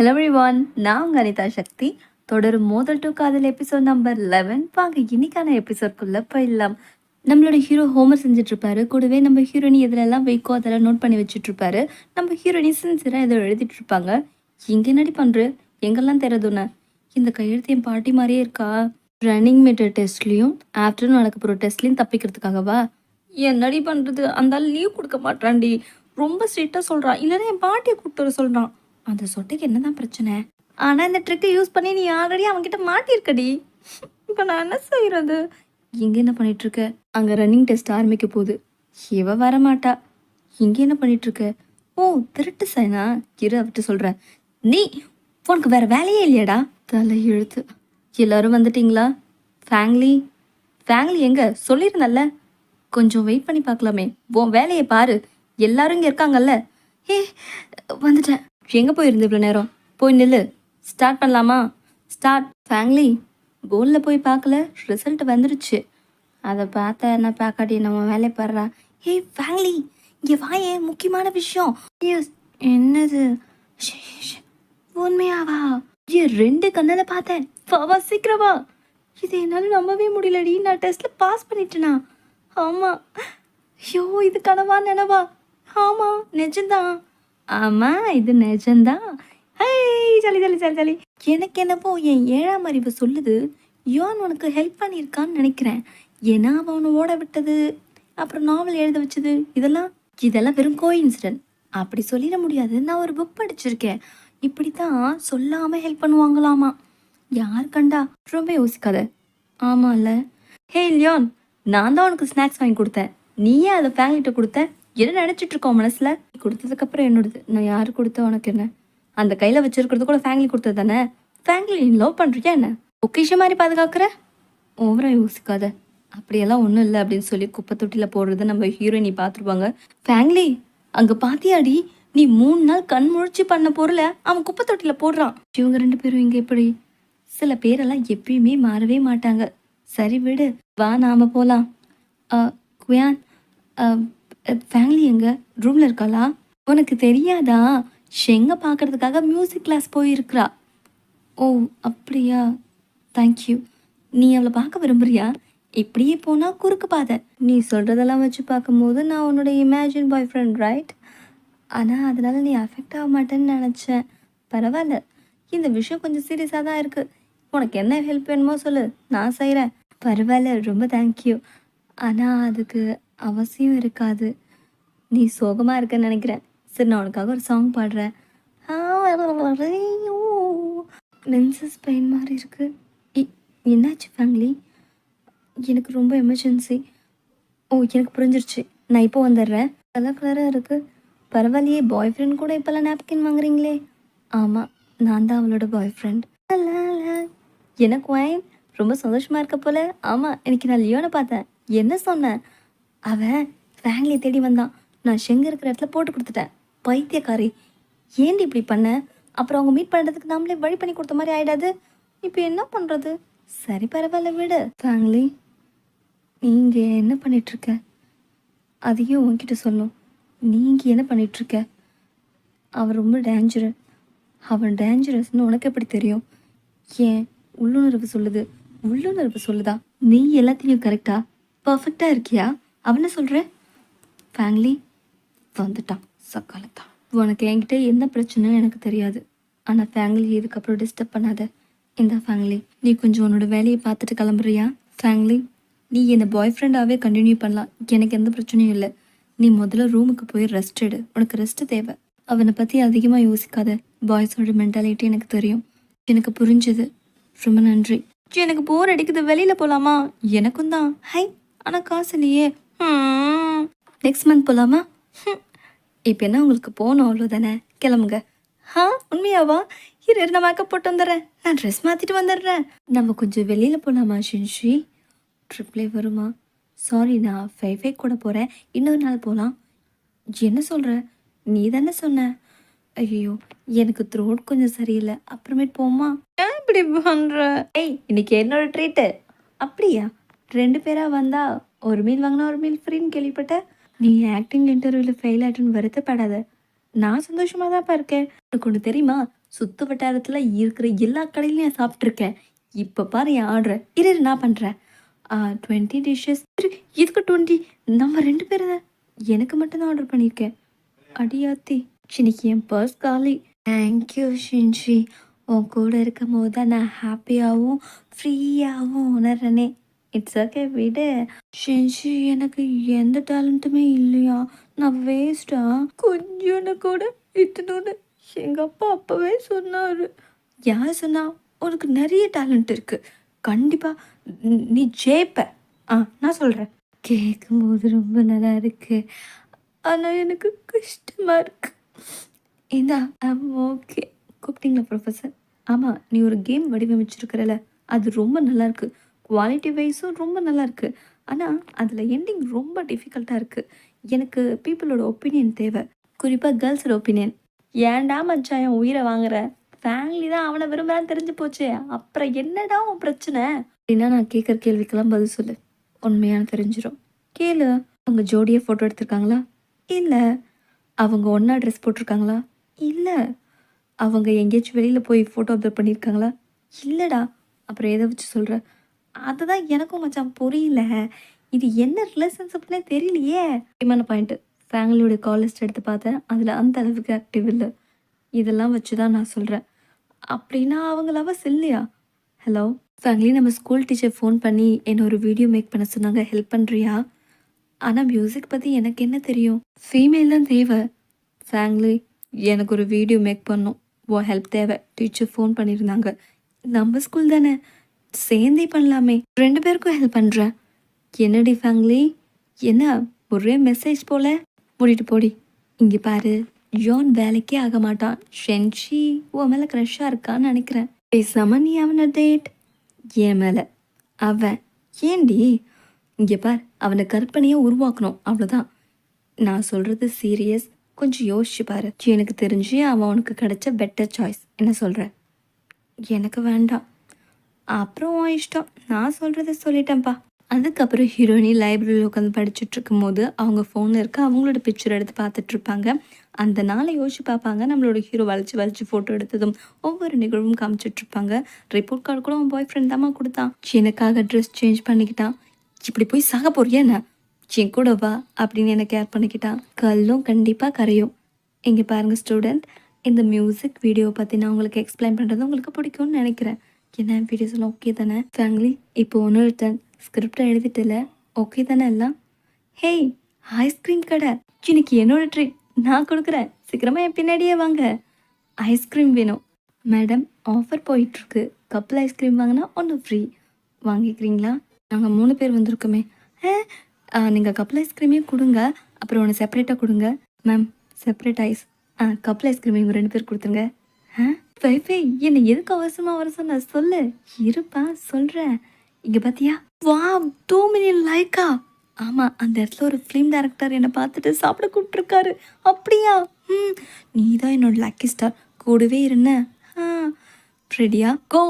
Hello one நான் உங்கள் அனிதா சக்தி. தொடரும் மோதல் டூ காதல் எபிசோட் நம்பர் லெவன் வாங்க இன்னைக்கான எபிசோட்குள்ளே போயிடலாம். நம்மளோட ஹீரோ ஹோமர் செஞ்சிட்ருப்பாரு கூடவே நம்ம ஹீரோயினி எதுலெல்லாம் வைக்கோ அதெல்லாம் நோட் பண்ணி வச்சுட்ருப்பாரு நம்ம ஹீரோயினி சின்சியராக ஏதோ எழுதிட்டுருப்பாங்க. இங்கே பண்ணுற எங்கெல்லாம் தெரியாதுன்னு இந்த கையெழுத்து என் பாட்டி மாதிரியே இருக்கா? ரன்னிங் மீட்டர் டெஸ்ட்லேயும் ஆஃப்டர்நூன் நடக்க போகிற டெஸ்ட்லேயும் தப்பிக்கிறதுக்காகவா என்னடி பண்ணுறது அந்த லீவ் கொடுக்க மாட்டான்டி ரொம்ப ஸ்ட்ரிக்டாக சொல்கிறான் இல்லைன்னா என் பாட்டியை கூப்பிட்டு வர சொல்கிறான் அந்த சொட்டைக்கு என்னதான் பிரச்சனை? ஆனால் இந்த ட்ரிக்கை யூஸ் பண்ணி நீ ஆல்ரெடி அவன்கிட்ட மாட்டியிருக்கடி. இப்போ நான் என்ன செய்யறது இங்கே என்ன பண்ணிட்டு இருக்க அங்கே ரன்னிங் டெஸ்ட் ஆரம்பிக்க போகுது. இவ வர மாட்டா இங்கே என்ன பண்ணிட்டு இருக்க ஓ திருட்டு சைனா. இரு அவர்கிட்ட சொல்கிறேன் நீ உனக்கு வேற வேலையே இல்லையாடா. தலை எழுத்து எல்லாரும் வந்துட்டீங்களா? ஃபேங்லி? ஃபேங்லி எங்க? சொல்லியிருந்தல்ல. கொஞ்சம் வெயிட் பண்ணி பார்க்கலாமே. உன் வேலையை பாரு. எல்லாரும் இங்கே இருக்காங்கல்ல. ஏ வந்துட்டேன். எங்கே போயிருந்து இவ்வளோ நேரம்? போய் நில்லு. ஸ்டார்ட் பண்ணலாமா? ஸ்டார்ட் ஃபேங்லி போர்டில் போய் பார்க்கல. ரிசல்ட் வந்துருச்சு. அதை பார்த்த என்ன பார்க்காட்டி நம்ம வேலையை பாடுறா. ஏய் ஃபேங்லி இங்கே வாயே முக்கியமான விஷயம். என்னது? உண்மையாவா ஏ ரெண்டு கண்ணில் பார்த்தேன். வாவா வா சீக்கிரம் வா. இது என்னால் நம்பவே முடியலடி. நான் டெஸ்ட்டில் பாஸ் பண்ணிட்டேனா? ஆமாம் ஐயோ இது கனவா நினவா? ஆமாம் நிஜம்தான். ஆமாம் இது நிஜம்தான் hi jolly jolly jolly jolly. எனக்கு என்னவோ என் ஏழாம் அறிவு சொல்லுது. யோன் உனக்கு ஹெல்ப் பண்ணியிருக்கான்னு நினைக்கிறேன். ஏன்னா அவன் உன்னை ஓட விட்டது. அப்புறம் நாவல் எழுத வச்சது. இதெல்லாம் இதெல்லாம் வெறும் கோ இன்சிடென்ட் அப்படி சொல்லிட முடியாது. நான் ஒரு புக் படிச்சிருக்கேன். இப்படி தான் சொல்லாமல் ஹெல்ப் பண்ணுவாங்களாமா? யார் கண்டா? ரொம்ப யோசிக்காத. ஆமாம்ல ஹே லியோன். நான் தான் உனக்கு ஸ்நாக்ஸ் வாங்கி கொடுத்தேன். நீயே அதை ஃபேமிலிட்ட கொடுத்த? என்ன நினச்சிட்டு இருக்கோம் மனசில்? கொடுத்ததுக்கப்புறம் என்னோடது நான் யார் கொடுத்த உனக்கு என்ன? அந்த கையில் வச்சிருக்கிறது கூட ஃபேமிலி கொடுத்தது தானே? ஃபேமிலி நீ லவ் பண்ணுறியா என்ன? பொக்கிஷம் மாதிரி பாதுகாக்கிற? ஓவராக யோசிக்காத. அப்படியெல்லாம் ஒன்றும் இல்லை அப்படின்னு சொல்லி குப்பை தொட்டியில் போடுறத நம்ம ஹீரோயினி பார்த்துருப்பாங்க. ஃபேங்லி அங்கே பாத்தியாடி நீ மூணு நாள் கண் முழிச்சு பண்ண பொருளை அவன் குப்பை தொட்டியில் போடுறான். இவங்க ரெண்டு பேரும் இங்கே எப்படி? சில பேரெல்லாம் எப்பயுமே மாறவே மாட்டாங்க. சரி விடு வா நாம போகலாம் குயான் ஃபேமிலி எங்கே? ரூமில் இருக்காளா? உனக்கு தெரியாதா? ஷெங்க பார்க்கறதுக்காக மியூசிக் கிளாஸ் போயிருக்கிறா. ஓ அப்படியா? தேங்க்யூ நீ அவளை பார்க்க விரும்புறியா? இப்படியே போனால் குறுக்கு பாதை. நீ சொல்கிறதெல்லாம் வச்சு பார்க்கும்போது நான் உன்னோட இமேஜின் பாய் ஃப்ரெண்ட் ரைட் ஆனால் அதனால் நீ அஃபெக்ட் ஆக மாட்டேன்னு நினச்சேன். பரவாயில்ல. இந்த விஷயம் கொஞ்சம் சீரியஸாக தான் இருக்குது உனக்கு என்ன ஹெல்ப் வேணுமோ சொல்லு. நான் செய்கிறேன் பரவாயில்ல. ரொம்ப தேங்க்யூ ஆனால் அதுக்கு அவசியம் இருக்காது. நீ சோகமாக இருக்கன்னு நினைக்கிறேன். சரி நான் உனக்காக ஒரு சாங் பாடுறேன். மென்சஸ் பெயின் மாதிரி இருக்குது இ- என்னாச்சு ஃபேமிலி? எனக்கு ரொம்ப எமர்ஜென்சி ஓ எனக்கு புரிஞ்சிருச்சு. நான் இப்போ வந்துடுறேன். கலர் கலராக இருக்குது பரவாயில்லையே பாய் ஃப்ரெண்ட் கூட இப்போல்லாம் நாப்கின் வாங்குறீங்களே. ஆமாம் நான் தான் அவளோட பாய் ஃப்ரெண்ட் எனக்கு ஒயின் ரொம்ப சந்தோஷமாக இருக்க போல. ஆமாம் இன்னைக்கு நான் லியோனை பார்த்தேன். என்ன சொன்னேன் அவன் ஃபேமிலியை தேடி வந்தான். நான் செங்க இருக்கிற இடத்துல போட்டு கொடுத்துட்டேன். பைத்தியக்காரி. ஏன்டி இப்படி பண்ண? அப்புறம் அவங்க மீட் பண்ணுறதுக்கு நாமளே வழி பண்ணி கொடுத்த மாதிரி ஆயிடாது. இப்போ என்ன பண்ணுறது சரி பரவாயில்ல விடு. ஃபேமிலி நீங்கள் என்ன பண்ணிகிட்ருக்க அதையும் உங்ககிட்ட சொல்லும் நீங்கள் என்ன பண்ணிகிட்ருக்க இருக்க? அவன் ரொம்ப டேஞ்சரஸ் அவன் டேஞ்சரஸ்னு உனக்கு எப்படி தெரியும்? ஏன்? உள்ளுணர்வு சொல்லுது. உள்ளுணர்வு சொல்லுதா? நீ எல்லாத்தையும் கரெக்டாக பர்ஃபெக்டாக இருக்கியா? அவனை சொல்கிற ஃபேமிலி வந்துட்டான் சக்காலத்தான் உனக்கு என்கிட்ட என்ன பிரச்சனைன்னு எனக்கு தெரியாது. ஆனால் ஃபேமிலி இதுக்கப்புறம் டிஸ்டர்ப் பண்ணாத. இந்த ஃபேமிலி நீ கொஞ்சம் உன்னோட வேலையை பார்த்துட்டு கிளம்புறியா? ஃபேமிலி நீ என்னை பாய் ஃப்ரெண்டாகவே கண்டினியூ பண்ணலாம். எனக்கு எந்த பிரச்சனையும் இல்லை. நீ முதல்ல ரூமுக்கு போய் ரெஸ்ட் எடு. உனக்கு ரெஸ்ட் தேவை. அவனை பற்றி அதிகமாக யோசிக்காத. பாய்ஸோட மென்டாலிட்டி எனக்கு தெரியும். எனக்கு புரிஞ்சுது. ரொம்ப நன்றி. எனக்கு போர் அடிக்குது. வெளியில் போகலாமா எனக்கும் தான். ஹை ஆனால் காசு இல்லையே. நெக்ஸ்ட் மந்த் போகலாமா இப்போ என்ன உங்களுக்கு போகணும் அவ்வளோதானே கிளம்புங்க. ஆ உண்மையாவா? இரு இரு, நான் மேக்கப் போட்டு வந்துடுறேன். நான் ட்ரெஸ் மாற்றிட்டு வந்துடுறேன். நம்ம கொஞ்சம் வெளியில் போகலாமா ஷின்ஷி? ட்ரிப்ளே வருமா? சாரி நான் ஃபைவ் ஃபைவ் கூட போகிறேன் இன்னொரு நாள் போகலாம் என்ன சொல்கிற நீ தானே சொன்ன. ஐயோ எனக்கு த்ரோட் கொஞ்சம் சரியில்லை. அப்புறமேட்டு போமா ஏன் இப்படி பண்ணுற ஏய் இன்னைக்கு என்னோட ட்ரீட்டு அப்படியா? ரெண்டு பேராக வந்தா ஒரு மீல் வாங்கினா ஒரு மீல் ஃப்ரீன்னு கேள்விப்பட்டேன் நீ ஆக்டிங் இன்டர்வியூவில் ஃபெயில் ஆகிட்டுன்னு வருத்தப்படாத. நான் சந்தோஷமாக தான்ப்பா இருக்கேன். உனக்கு ஒன்று தெரியுமா? சுத்து வட்டாரத்தில் இருக்கிற எல்லா கடையிலையும் நான் சாப்பிட்ருக்கேன் இப்போ பாரு என் ஆர்டர் இரு இரு, நான் பண்ணுறேன் டுவெண்ட்டி டிஷ்ஷஸ் இதுக்கு டுவெண்ட்டி நம்ம ரெண்டு பேரும் தான். எனக்கு மட்டும்தான் ஆர்டர் பண்ணியிருக்கேன். அடியாத்தி இன்னைக்கு என் பர்ஸ் காலி தேங்க்யூ ஷின்ஷி உன் கூட இருக்கும் போது தான் நான் ஹாப்பியாகவும் ஃப்ரீயாகவும் உணர்றேனே. இட்ஸ் ஓகே விடு. ஷென்ஷி எனக்கு எந்த டேலண்ட்டுமே இல்லையா? நான் வேஸ்டா கொஞ்சோன்னு கூட இத்தனோடு எங்கள் அப்பா அப்போவே சொன்னார். யார் சொன்னா? உனக்கு நிறைய டேலண்ட் இருக்குது கண்டிப்பாக நீ ஜெயிப்ப. ஆ நான் சொல்கிறேன் கேட்கும்போது ரொம்ப நல்லா இருக்கு. ஆனால் எனக்கு கஷ்டமாக இருக்கு. இந்தா ஓகே கூப்பிட்டீங்களா ப்ரொஃபஸர் ஆமாம் நீ ஒரு கேம் வடிவமைச்சிருக்கிறல. அது ரொம்ப நல்லாயிருக்கு குவாலிட்டி வைஸும் ரொம்ப நல்லாயிருக்கு ஆனால் அதில் எண்டிங் ரொம்ப டிஃபிகல்ட்டாக இருக்குது எனக்கு பீப்புளோட ஒப்பீனியன் தேவை. குறிப்பாக கேர்ள்ஸோட ஒப்பீனியன் ஏன்டா மச்சான் என் உயிரை வாங்குற? ஃபேமிலி தான் அவனை விரும்புறான்னு தெரிஞ்சு போச்சு. அப்புறம் என்னடா உன் பிரச்சனை? அப்படின்னா நான் கேட்குற கேள்விக்கெல்லாம் பதில் சொல்லு. உண்மையான தெரிஞ்சிடும் கேளு. அவங்க ஜோடியை ஃபோட்டோ எடுத்திருக்காங்களா? இல்லை. அவங்க ஒன்றா ட்ரெஸ் போட்டிருக்காங்களா? இல்லை. அவங்க எங்கேயாச்சும் வெளியில் போய் ஃபோட்டோ அப்லோட் பண்ணியிருக்காங்களா? இல்லைடா. அப்புறம் எதை வச்சு சொல்கிற அதுதான் எனக்கும் மச்சான் புரியல. இது என்ன ரிலேஷன்ஷிப்னே தெரியலையே. முக்கியமான பாயிண்ட்டு ஃபேமிலியோட கால் லிஸ்ட் எடுத்து பார்த்தேன். அதில் அந்த அளவுக்கு ஆக்டிவ் இல்லை. இதெல்லாம் வச்சு தான் நான் சொல்கிறேன் அப்படின்னா அவங்க லவர்ஸ் இல்லையா? ஹலோ ஃபேமிலி நம்ம ஸ்கூல் டீச்சர் ஃபோன் பண்ணி என்ன ஒரு வீடியோ மேக் பண்ண சொன்னாங்க. ஹெல்ப் பண்ணுறியா ஆனால் மியூசிக் பற்றி எனக்கு என்ன தெரியும்? ஃபீமேல் தான் தேவை. ஃபேங்கிலி எனக்கு ஒரு வீடியோ மேக் பண்ணும். ஓ ஹெல்ப் தேவை. டீச்சர் ஃபோன் பண்ணியிருந்தாங்க நம்ம ஸ்கூல் தானே. சேர்ந்தே பண்ணலாமே. ரெண்டு பேருக்கும் ஹெல்ப் பண்ணுறேன் என்னடி ஃபேங்லி? என்ன ஒரே மெசேஜ் போல? மூடிட்டு போடி. இங்கே பாரு. யோன் வேலைக்கே ஆக மாட்டான். ஷென்ஷி உன் மேலே க்ரெஷ்ஷாக இருக்கான்னு நினைக்கிறேன். பேசாம நீ அவனை டேட் என் மேலே. அவன். ஏண்டி இங்கே பார். அவனை கற்பனையாக உருவாக்கணும். அவ்வளோதான் நான் சொல்கிறது சீரியஸ் கொஞ்சம் யோசிச்சு பாரு. எனக்கு தெரிஞ்சு அவன் உனக்கு கிடைச்ச பெட்டர் சாய்ஸ் என்ன சொல்கிற எனக்கு வேண்டாம். அப்புறம் உன் இஷ்டம். நான் சொல்கிறத சொல்லிட்டேன்ப்பா. அதுக்கப்புறம் ஹீரோயினி லைப்ரரியில் உட்காந்து படிச்சுட்டு இருக்கும்போது அவங்க ஃபோனில் இருக்க அவங்களோட பிக்சர் எடுத்து பார்த்துட்டு இருப்பாங்க அந்த நாளை யோசிச்சு பார்ப்பாங்க. நம்மளோட ஹீரோ வளைச்சி வளைச்சி ஃபோட்டோ எடுத்ததும் ஒவ்வொரு நிகழ்வும் காமிச்சிட்ருப்பாங்க. ரிப்போர்ட் கார்டு கூட அவன் பாய் ஃப்ரெண்ட் தாம்மா கொடுத்தான். எனக்காக ட்ரெஸ் சேஞ்ச் பண்ணிக்கிட்டான். இப்படி போய் சாக போறியா என்ன? என் கூட வா அப்படின்னு என்னை கேர் பண்ணிக்கிட்டான். கல்லும் கண்டிப்பாக கரையும். இங்கே பாருங்கள் ஸ்டூடெண்ட் இந்த மியூசிக் வீடியோ பற்றி நான் உங்களுக்கு எக்ஸ்பிளைன் பண்ணுறது உங்களுக்கு பிடிக்கும்னு நினைக்கிறேன். என்ன வீடியோஸ் எல்லாம் ஓகே தானே? ஃபேமிலி இப்போ ஒன்று ஸ்கிரிப்டை எழுதிட்டல ஓகே தானே எல்லாம்? ஹேய் ஐஸ்கிரீம் கடை இன்னைக்கு என்னோட ட்ரீட் நான் கொடுக்குறேன். சீக்கிரமாக என் பின்னாடியே வாங்க. ஐஸ்கிரீம் வேணும். மேடம் ஆஃபர் போயிட்டுருக்கு. கப்பில் ஐஸ்கிரீம் வாங்கினா ஒன்று ஃப்ரீ வாங்கிக்கிறீங்களா? நாங்கள் மூணு பேர் வந்திருக்கோமே. ஆ நீங்கள் கப்பில் ஐஸ்கிரீமே கொடுங்க. அப்புறம் ஒன்று செப்பரேட்டாக கொடுங்க. மேம் செப்பரேட் ஐஸ் ஆ கப்பில் ஐஸ்கிரீம் இவங்க ரெண்டு பேர் கொடுத்துருங்க. ஆ? வைஃபை என்னை எதுக்கு அவசரமாக வர சொன்ன? சொல்லு. இருப்பா சொல்கிறேன் இங்கே பார்த்தியா வா டூ மில்லியன் லைக்கா? ஆமாம் அந்த இடத்துல ஒரு ஃபிலிம் டைரக்டர் என்னை பார்த்துட்டு சாப்பிட கூப்பிட்ருக்காரு அப்படியா? ம் நீ தான் என்னோட லக்கி ஸ்டார் கூடவே இருந்த ஆ ரெடியா கோ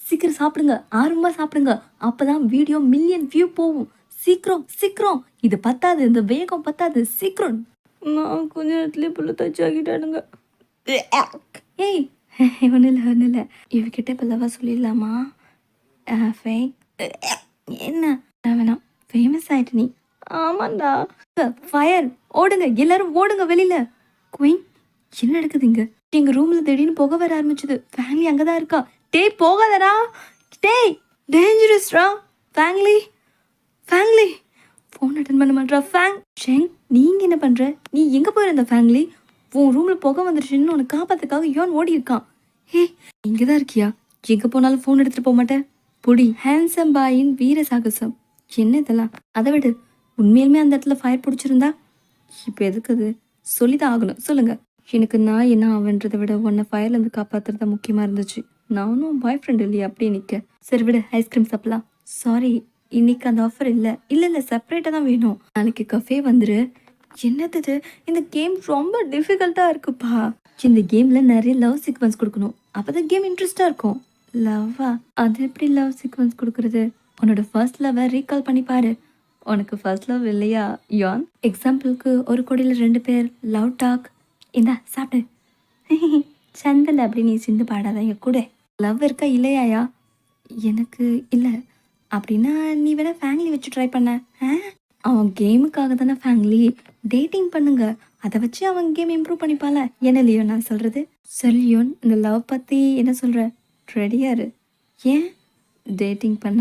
சீக்கிரம் சாப்பிடுங்க. ஆர்வமாக சாப்பிடுங்க. அப்போ தான் வீடியோ மில்லியன் வியூ போகும். சீக்கிரம் சீக்கிரம். இது பத்தாது இந்த வேகம் பத்தாது. சீக்கிரம். நான் கொஞ்ச நேரத்துலேயே புள்ள தச்சு ஆகிட்டானுங்க ஏய் ஒன்றும் இல்லை ஒன்றும் இல்லை. இவகிட்ட இப்போ லவா சொல்லிடலாமா? ஃபே என்ன? வேணாம். ஃபேமஸ் ஆகிட்டு நீ. ஆமாண்டா. ஃபயர் ஓடுங்க. எல்லாரும் ஓடுங்க வெளியில். குயின் என்ன நடக்குது இங்க? எங்க ரூம்ல திடீர்னு புகை வர ஆரம்பிச்சது. ஃபேமிலி அங்கே தான் இருக்கா. டேய் போகாதடா. டேய் டேஞ்சரஸ்ரா ஃபேமிலி ஃபேமிலி ஃபோன் அட்டன் பண்ண மாட்டா ஃபேங் ஷெங் நீங்க என்ன பண்ற? நீ எங்க போயிருந்த ஃபேமிலி உன் ரூம்ல புகை வந்துருச்சுன்னு உனக்கு காப்பாத்துக்காக யோன் ஓடி இருக்கான். ஹே இங்கே தான் இருக்கியா? எங்க போனாலும் ஃபோன் எடுத்துட்டு போக மாட்டேன். புடி ஹேண்ட்ஸம் பாயின் வீர சாகசம். என்ன இதெல்லாம்? அதை விடு. உண்மையிலுமே அந்த இடத்துல ஃபயர் பிடிச்சிருந்தா? இப்போ எதுக்கு அது? சொல்லிதான் ஆகணும். சொல்லுங்க. எனக்கு நான் என்ன ஆவன்றதை விட உன்னை ஃபயர்லேருந்து காப்பாத்துறது முக்கியமாக இருந்துச்சு. நானும் பாய் ஃப்ரெண்ட் இல்லையா? அப்படி நிற்க சரி விடு ஐஸ்கிரீம் சாப்பிடலாம். சாரி இன்னைக்கு அந்த ஆஃபர் இல்லை. இல்லை இல்லை செப்பரேட்டாக தான் வேணும். நாளைக்கு கஃபே வந்துரு. என்னது இது? இந்த கேம் ரொம்ப டிஃபிகல்ட்டாக இருக்குப்பா. இந்த கேமில் நிறைய லவ் சீக்வன்ஸ் கொடுக்கணும். அப்போ தான் கேம் இன்ட்ரெஸ்டாக இருக்கும். லவ்வா அது எப்படி லவ் சீக்வன்ஸ் கொடுக்குறது? உன்னோட ஃபர்ஸ்ட் லவ்வை ரீகால் பண்ணி பாரு. உனக்கு ஃபர்ஸ்ட் லவ் இல்லையா யான் எக்ஸாம்பிளுக்கு ஒரு கொடியில் ரெண்டு பேர் லவ் டாக் இந்தா சாப்பிடு. சந்தன் அப்படி நீ சிந்து பாடாத என் கூட. லவ் இருக்கா இல்லையாயா? எனக்கு இல்லை. அப்படின்னா நீ வேணா ஃபேமிலி வச்சு ட்ரை பண்ண. ஆ? அவன் கேமுக்காக தானே ஃபேமிலி டேட்டிங் பண்ணுங்க. அதை வச்சு அவன் கேம் இம்ப்ரூவ் பண்ணிப்பால என்ன லியோ நான் சொல்கிறது சரி லியோன் இந்த லவ் பற்றி என்ன சொல்கிற இரு. ஏன்? டேட்டிங் பண்ண.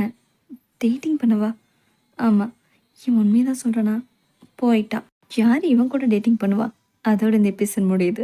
டேட்டிங் பண்ணவா? ஆமாம் இவன் உண்மையை தான் சொல்கிறனா போயிட்டா யார் இவன் கூட டேட்டிங் பண்ணுவா? அதோட இந்த எபிசோட் முடியுது.